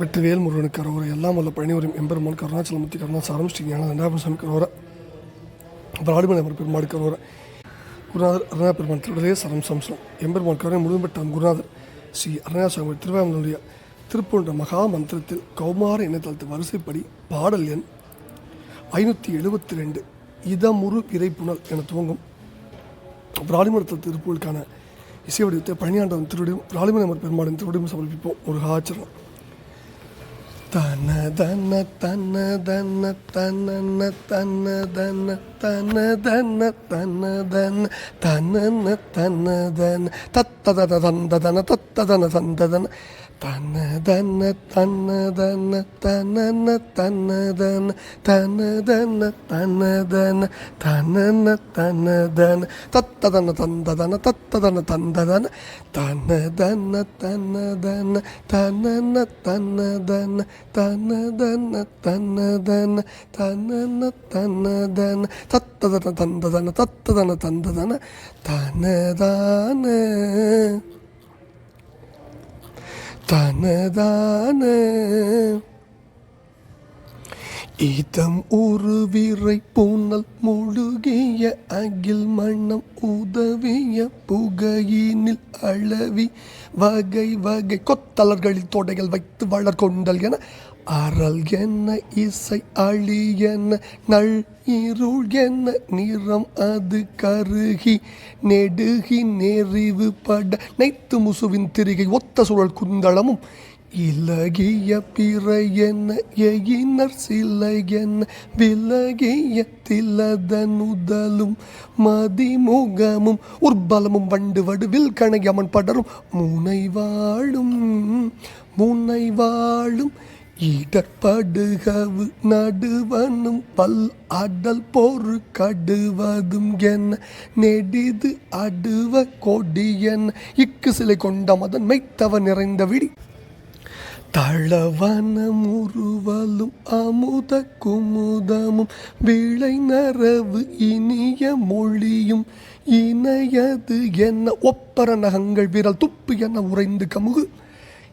வெற்றிவேல் முருகனுக்கு அரோர எல்லாம் வல்ல பழனிவரும் எம்பெருமான் கருணாச்சலமூர்த்தி கருணாசாரம் ஸ்ரீ ஞான தண்டாபுரம் சாமி கரோர பிராடிமலை அமர் கரோர குருநாதர் அருணா பெருமான் திருடலே சரம் சம்சம் எம்பெருமான் கருணை முழுமட்டம் குருநாதர் ஸ்ரீ அருணாசாமி திருவாமனுடைய திருப்பூன்ற மகா மந்திரத்தில் கௌமார இணையதளத்து வரிசைப்படி பாடல் எண் ஐநூற்றி எழுபத்தி ரெண்டு இதமுறு இறைப்புணல் என துவங்கும். பிராலிமரத்த திருப்பூருக்கான இசை வடிவத்தை பழனியாண்டவன் திருவடியும் பிராலிமலை பெருமாளின் திருவடியும் சமர்ப்பிப்போம். ஒரு ஆச்சரம் തന്ന തന്ന തന്ന തന്ന തന്ന തന്ന തന്ന തനതന തനതന തനന തനതന തത്തതന തന്തതന തത്തതന തന്തതന തനതന തനതന തനന തനതന തനതന തനതന തനന തനതന തത്തതന തന്തതന തത്തതന തന്തതന തനതന തനതന തനന തനതന തനതന തനതന തനന തനതന தத்ததன தந்ததன தத்ததன தந்ததன தனதான. தனதான. இதம் உருவிரை பூனல் முழுகிய அகில் மண்ணம் உதவிய புகையினில் அளவி வகை வகை கொத்தலர்களின் தொடைகள் வைத்து வளர்கொண்டல் என அறல் என்ன இசை அழி என்ன நள் இருள் என்ன நிறம் அது கருகி நெடுகி நெறிவு பட நைத்து முசுவின் திரிகை ஒத்த சுழல் குந்தளமும் இலகிய பிறை என்ன எயினர் சிலை என்ன விலகிய திலதனுதலும் மதிமுகமும் உர்பலமும் வண்டு வடுவில் கணையமன் படரும் முனை வாழும் முனை வாழும் இடர்படுகவு நடுவனும் பல் அடல் பொறு கடுவதும் என்ன நெடிது அடுவ கொடியன். இக்கு சிலை கொண்ட மதன் மெய்த்தவ நிறைந்த விடி. தளவன முறுவலும் அமுத குமுதமும். விளை நரவு இனிய மொழியும். இணையது என்ன ஒப்பர நகங்கள் விரல் துப்பு என உறைந்து கமுகு.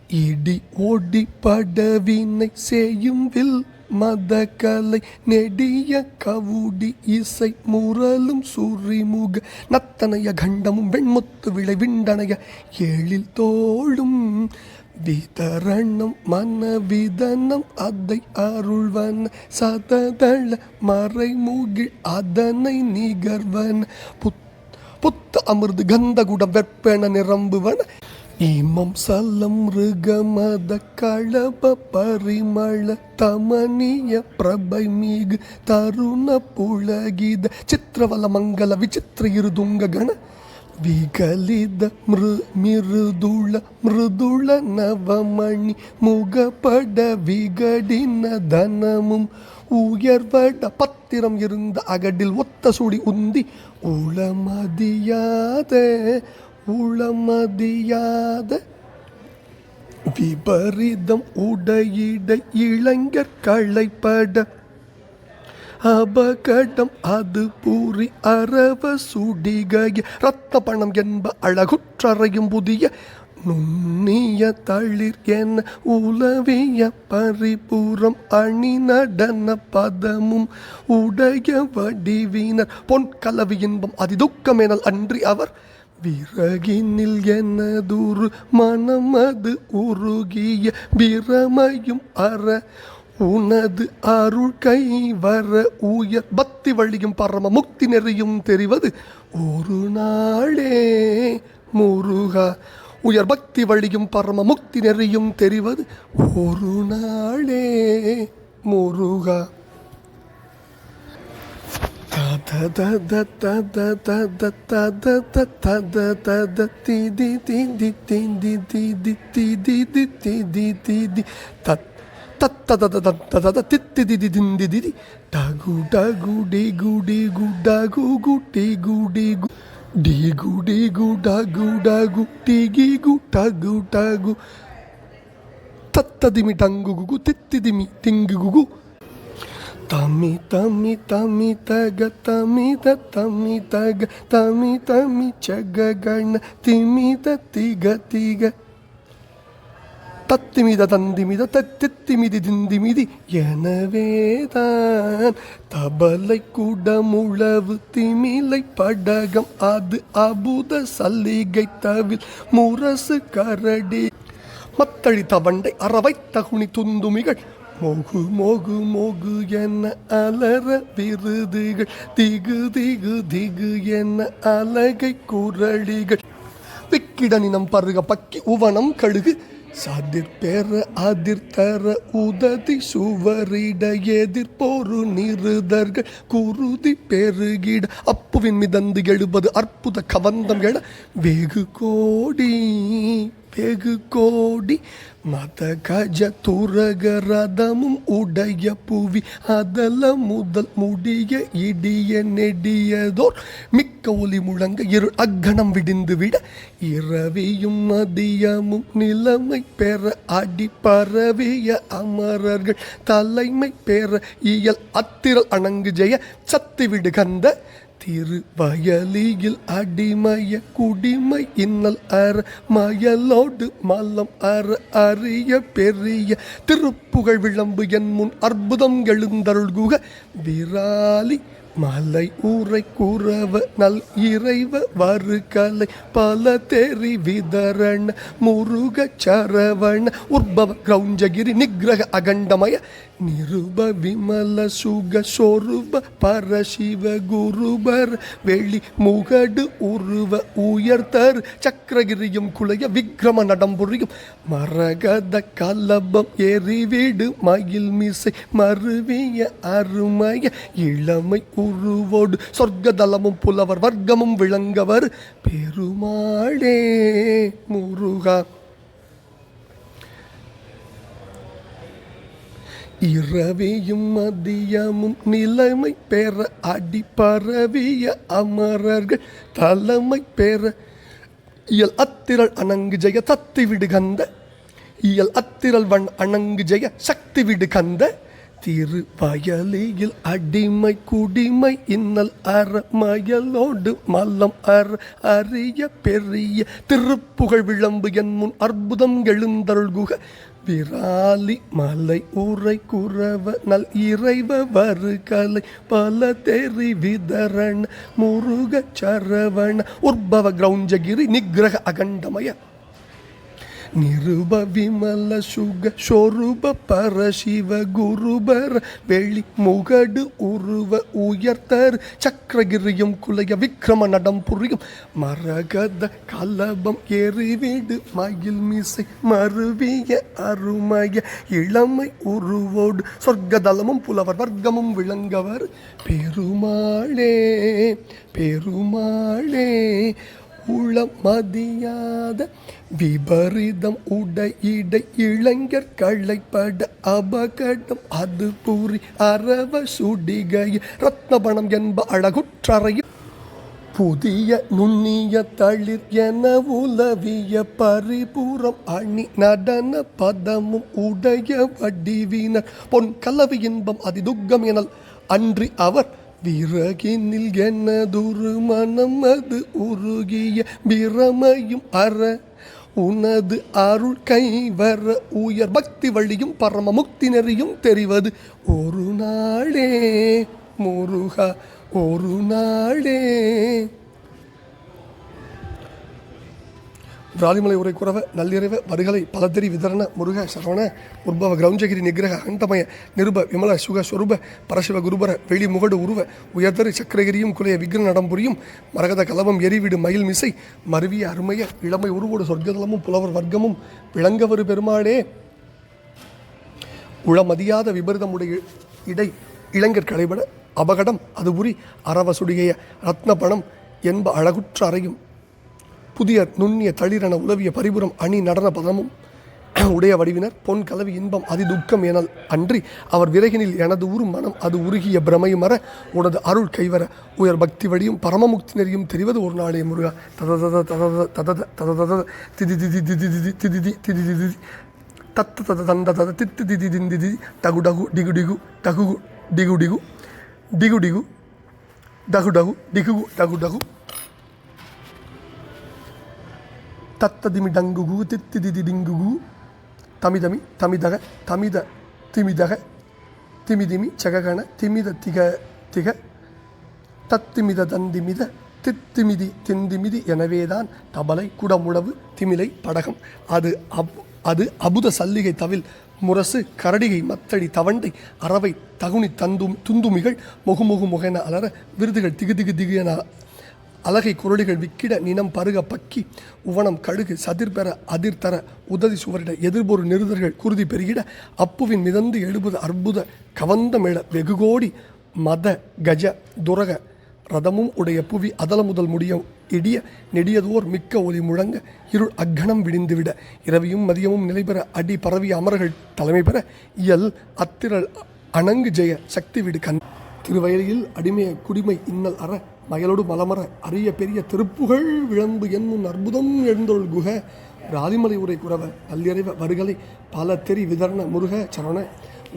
இடி ஓடி படவினை செய்யும் வில் மதக்கலை நெடிய கவுடி இசை முரலும் சுரிமுக நத்தனைய கண்டமும் வெண்முத்து விளை விண்டனைய எழில் தோளும் விதரணம் மனவிதனம் அதை அருள்வன் சததள மறைமுகில் அதனை நிகர்வன். புத் புத்த அமிர்து கந்தகுடம் வெப்பென நிரம்புவன் ೀಮಂ ಸಲಂ ಮೃಗಮದ ಕಳಪ ಪರಿಮಳ ತಮನಿಯ ಪ್ರಭೈ ಮೀಗ ತರುಣ ಪುಳಗಿದ ಚಿತ್ರವಲ ಮಂಗಲ ವಿಚಿತ್ರ ಇರುದುಂಗ ಗಣ ವಿಗಲಿದ ಮೃ ಮಿರುದುಳ ಮೃದುಳ ನವಮಣಿ ಮುಗಪಡ ವಿಗಡಿನ தனமும் உயர்வட பத்திரம் இருந்த அகடில் ஒத்த சுடி உந்தி உளமதியாத உளமதியாத விபரீதம் உடையிட இளைஞர் களைப்பட அபகடம் அது பூரி அரவ சுடிகைய ரத்த பணம் என்ப அழகுற்றறையும் புதிய நுண்ணிய தளிர் என உலவிய பரிபூரம் அணி நடன பதமும் உடைய வடிவினர் பொன் கலவி இன்பம் அதிதுக்கமெனல் அன்றி அவர் விறகினில் எனதுரு மனம் அது உருகிய பிரமையும் அற. உனது அருள் கை வர உயர் பக்தி வழியும் பரம முக்தி நெறியும் தெரிவது ஒரு நாளே முருகா. உயர் பக்தி வழியும் பரம முக்தி நெறியும் தெரிவது ஒரு நாளே முருகா. ಡಗು ಡಗು ಡಿಗು ಡಿಗು ಡಗು ಗುಟಿಗು ಡಿಗು ಡಿಗು ಡಿಗು ಡಗು ಡಗು ಟಿಗಿಗು ಟಗು ಟಗು ತತ್ತದಿಮಿ ಟಂಗುಗು ತಿತ್ತಿದಿಮಿ ತಿಂಗುಗು தமி தமி தமி தக தமி த தமி தக தமி தமி சக கண திமி த திக திக. தத்திமித தந்திமித தத்தித்திமிதி திந்திமிதி எனவேதான் தபலை குடமுழவு திமிலை படகம் அது அபுத சல்லிகை தவில் முரசு கரடி. மத்தழி தவண்டை அறவை தகுனி துந்துமிகள் மோகு மோகு மோகு என அலற விருதுகள். திகு திகு திகு என அலகை குரளிகள். விக்கிடனினம் பருக பக்கி உவனம் கழுகு. சாதிர் பேர அதிர்தர உததி சுவரிட எதிர்போரு நிறுதர்கள் குருதி பெருகிட அப்புவின் மிதந்து எழுபது அற்புத கவந்தம் என வெகு கோடி வெகு கோடி மத கஜ துரக ரதமும் உடைய புவி அதல முதல் முடிய இடிய நெடியதோர் மிக்க ஒலி முழங்க இரு அக்கணம் விடிந்து விட இரவியும் மதியமும் நிலைமை பெற அடி பரவிய அமரர்கள் தலைமை பெற இயல் அத்திரல் அணங்கு ஜெய சத்து விடு திரு வயலியில் அடிமய குடிமை இன்னல் அற மயலோடு மல்லம் அற அரிய பெரிய திருப்புகழ் விளம்பு என் முன் அற்புதம் எழுந்தருள்குக. விராலி மலை ஊரை கூறவ நல் இறைவ வருகலை பல தெரி விதரண முருக சரவண உற்பவ கிரௌஞ்சகிரி நிகிரக அகண்டமய நிருப விமல சுக சொருப பரசிவ குருபர் வெளி முகடு உருவ உயர்த்தர் சக்கரகிரியும் குலைய விக்ரம நடம்புரியும் மரகத கலபம் எரிவிடு மயில் மிசை மருவிய அருமைய இளமை உருவோடு சொர்க்கதலமும் புலவர் வர்க்கமும் விளங்கவர். பெருமாளே முருகா. இரவியும் மதியமும் நிலைமை பெற அடி அமரர்கள் தலைமை பெற இயல் அத்திரள் அணங்கு ஜெய தத்தி விடு கந்த. இயல் அத்திரள் வண் அணங்கு ஜெய சக்தி விடு கந்த. திரு வயலியில் அடிமை குடிமை இன்னல் அற மயலோடு மல்லம் அற அரிய பெரிய திருப்புகழ் விளம்பு என் முன் அற்புதம் எழுந்தருள்குக. விராலி மலை உரை குறவ நல் இறைவ வருகலை பல தெரி விதரண முருக சரவண உற்பவ கிரௌஞ்சகிரி நிகிரக அகண்டமய நிருப விமல சுக சொருப பர சிவ குருபர் வெளி முகடு உருவ உயர்த்தர் சக்கரகிரியும் குலைய விக்ரம நடம் புரியும். மரகத கலபம் எறிவிடு மயில் மிசை மருவிய அருமைய இளமை உருவோடு சொர்க்கதலமும் புலவர் வர்க்கமும் விளங்கவர். பெருமாளே பெருமாளே உளம் மதியாத விபரீதம் உடை இடை இளைஞர் களைப்பட அபகடம். அது கூறி அரவ சுடிகை ரத்னபணம் என்ப அழகுற்றறையும் புதிய நுண்ணிய தளிர் என உலவிய பரிபூரம் அணி நடன பதமும் உடைய வடிவினர். பொன் கலவி இன்பம் அதிதுக்கம் எனல் அன்றி அவர் விறகினில் எனதுரு மனம் அது உருகிய பிரமையும் அற. உனது அருள் கைவர உயர் பக்தி வழியும் பரம முக்தி நெறியும் தெரிவது. ஒரு நாளே முருகா ஒரு நாளே விராலிமலை உரை குறவ வருகலை பலதெரி விதரண முருக சரவண உற்பவ கிரௌஞ்சகிரி நிகிரக அண்டமய நிருப விமல சுக ஸ்வரூப பரசிவ குருபர வெளி முகடு உருவ உயர்தரு சக்கரகிரியும் குலைய விக்ன நடம்புரியும் மரகத கலவம் எரிவிடு மயில் மிசை மருவிய அருமைய இளமை உருவோடு சொர்க்கதலமும் புலவர் வர்க்கமும் விளங்கவரு பெருமாளே. உளமதியாத விபரீதமுடைய இடை இளைஞர் களைபட அபகடம் அது உரி ரத்ன பணம் என்ப அழகுற்ற அறையும் புதிய நுண்ணிய தளிரென உதவிய பரிபுரம் அணி நடன பதமும் உடைய வடிவினர் பொன் கலவி இன்பம் அதி துக்கம் எனல் அன்றி அவர் விறகினில் எனது ஊரும் மனம் அது உருகிய பிரமையும் வர உனது அருள் கைவர உயர் பக்தி வழியும் பரமமுக்தி நெறியும் தெரிவது ஒரு நாளே முருகா ததத ததத ததத ததத திதி திதி திதி திதி திதி திதி திதி தத்த தத தந்த தத தித்து திதி திந்தி திதி டகு டகு டிகு டிகு டகு டிகு டிகு டிகு டிகு டகு டகு டிகு டகு டகு தத்ததிமி டங்குகு தித்திதிதி டிங்குகு தமிதமி தமிதக தமித திமிதக திமிதிமி சககண திமித திக திக. தத்திமித தந்திமித தித்திமிதி திந்திமிதி எனவேதான் தபலை குடமுழவு திமிலை படகம். அது அப் அது அபுத சல்லிகை தவில் முரசு கரடிகை மத்தடி தவண்டை அறவை தகுனி தந்தும் துந்துமிகள் முகுமுகு முகென அலற விருதுகள் திகு திகு திகு என அலகை குரலிகள் விக்கிட நினம் பருக பக்கி உவனம் கழுகு சதிர்பெற அதிர்தர உததி சுவரிட எதிர்பொரு நிருதர்கள் குருதி பெருகிட அப்புவின் மிதந்து எழுபது அற்புத கவந்த மேள வெகுகோடி மத கஜ துரக ரதமும் உடைய புவி அதல முதல் முடிய இடிய நெடியதோர் மிக்க ஒலி முழங்க இருள் அக்கணம் விடிந்துவிட இரவியும் மதியமும் நிலைபெற அடி பரவிய அமரர்கள் தலைமை பெற இயல் அத்திரல் அணங்கு ஜெய சக்தி விடு கண். திருவயலில் அடிமைய குடிமை இன்னல் அற மயலோடு மலமர அரிய பெரிய திருப்புகழ் விளம்பு என்னும் அற்புதம் எழுந்தொள் குக ராதிமலை உரை குறவ பல்லிறைவ வருகலை பல தெரி விதரண முருக சரண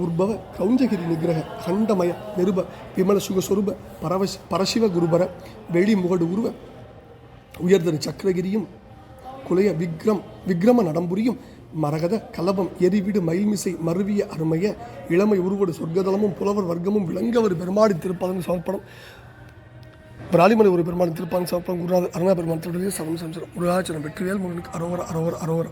உர்பவ கௌஞ்சகிரி நிகிரக கண்டமய நிருப விமல சுகஸ்வரூப பரவ பரசிவ குருபர வெளி முகடு உருவ உயர்தரு சக்கரகிரியும் குலைய விக்ரம் விக்ரம நடம்புரியும் மரகத கலபம் எரிவிடு மயில்மிசை மருவிய அருமைய இளமை உருவடு சொர்க்கதலமும் புலவர் வர்க்கமும் விளங்கவர் பெருமாடி திருப்பதன் சமர்ப்பணம். பிராலிமலை ஒரு பெருமாள் திருப்பான் சமர்ப்பணம் குருநாதர் அருணா பெருமாள் திருடைய சரம் சம்சரம் குருராச்சரம் வெற்றிவேல் முருகனுக்கு அரோவர அரோவர அரோவர.